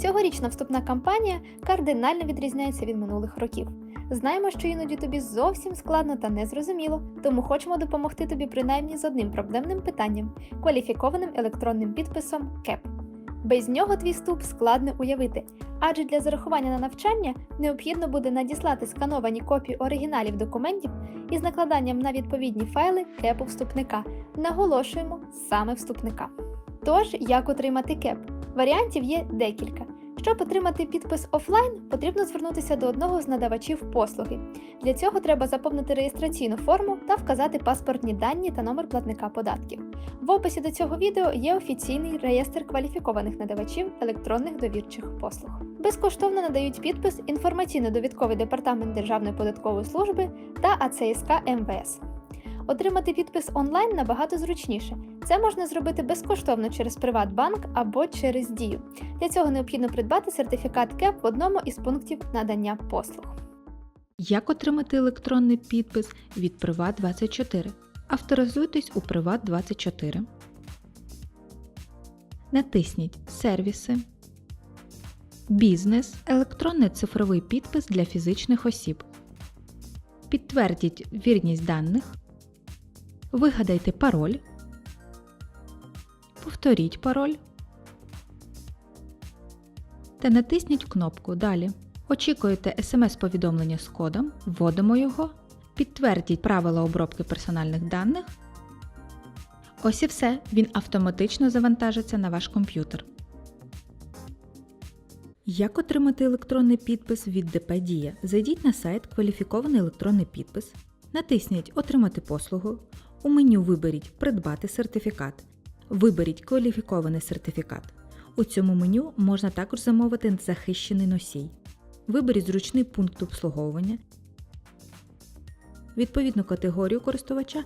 Цьогорічна вступна кампанія кардинально відрізняється від минулих років. Знаємо, що іноді тобі зовсім складно та незрозуміло, тому хочемо допомогти тобі принаймні з одним проблемним питанням кваліфікованим електронним підписом КЕП. Без нього твій вступ складно уявити, адже для зарахування на навчання необхідно буде надіслати скановані копії оригіналів документів із накладанням на відповідні файли КЕПу вступника. Наголошуємо саме вступника. Тож, як отримати КЕП? Варіантів є декілька. Щоб отримати підпис офлайн, потрібно звернутися до одного з надавачів послуги. Для цього треба заповнити реєстраційну форму та вказати паспортні дані та номер платника податків. В описі до цього відео є офіційний реєстр кваліфікованих надавачів електронних довірчих послуг. Безкоштовно надають підпис інформаційно-довідковий департамент Державної податкової служби та АЦСК МВС. Отримати підпис онлайн набагато зручніше. Це можна зробити безкоштовно через Приватбанк або через Дію. Для цього необхідно придбати сертифікат КЕП в одному із пунктів надання послуг. Як отримати електронний підпис від Приват24? Авторизуйтесь у Приват24. Натисніть Сервіси. Бізнес. Електронний цифровий підпис для фізичних осіб. Підтвердіть вірність даних. Вигадайте пароль. Повторіть пароль. Та натисніть кнопку Далі. Очікуєте смс-повідомлення з кодом, вводимо його, підтвердіть правила обробки персональних даних. Ось і все, він автоматично завантажиться на ваш комп'ютер. Як отримати електронний підпис від ДП Дія? Зайдіть на сайт Кваліфікований електронний підпис, натисніть Отримати послугу. У меню виберіть Придбати сертифікат. Виберіть кваліфікований сертифікат. У цьому меню можна також замовити захищений носій. Виберіть зручний пункт обслуговування, відповідну категорію користувача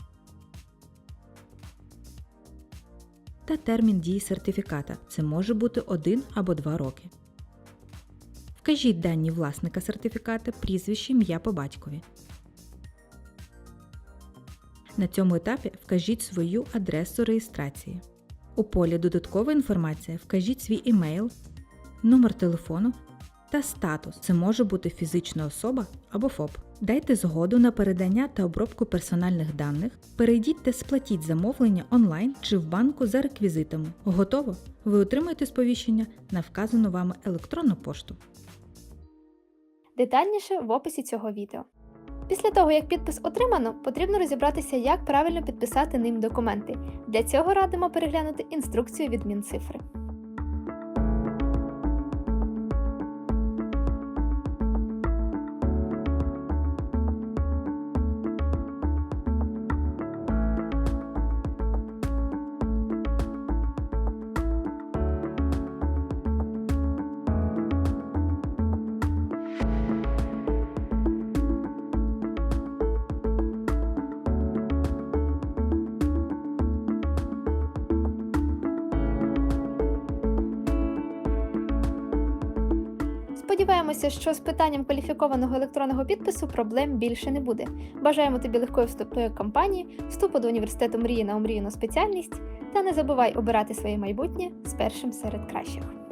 та термін дії сертифіката. Це може бути 1 або 2 роки. Вкажіть дані власника сертифіката, прізвище, ім'я по батькові. На цьому етапі вкажіть свою адресу реєстрації. У полі Додаткова інформація вкажіть свій імейл, номер телефону та статус. Це може бути фізична особа або ФОП. Дайте згоду на передання та обробку персональних даних. Перейдіть та сплатіть замовлення онлайн чи в банку за реквізитами. Готово! Ви отримаєте сповіщення на вказану вами електронну пошту. Детальніше в описі цього відео. Після того, як підпис отримано, потрібно розібратися, як правильно підписати ним документи. Для цього радимо переглянути інструкцію від Мінцифри. Сподіваємося, що з питанням кваліфікованого електронного підпису проблем більше не буде. Бажаємо тобі легкої вступної кампанії, вступу до університету мрії на омріяну спеціальність та не забувай обирати своє майбутнє з першим серед кращих.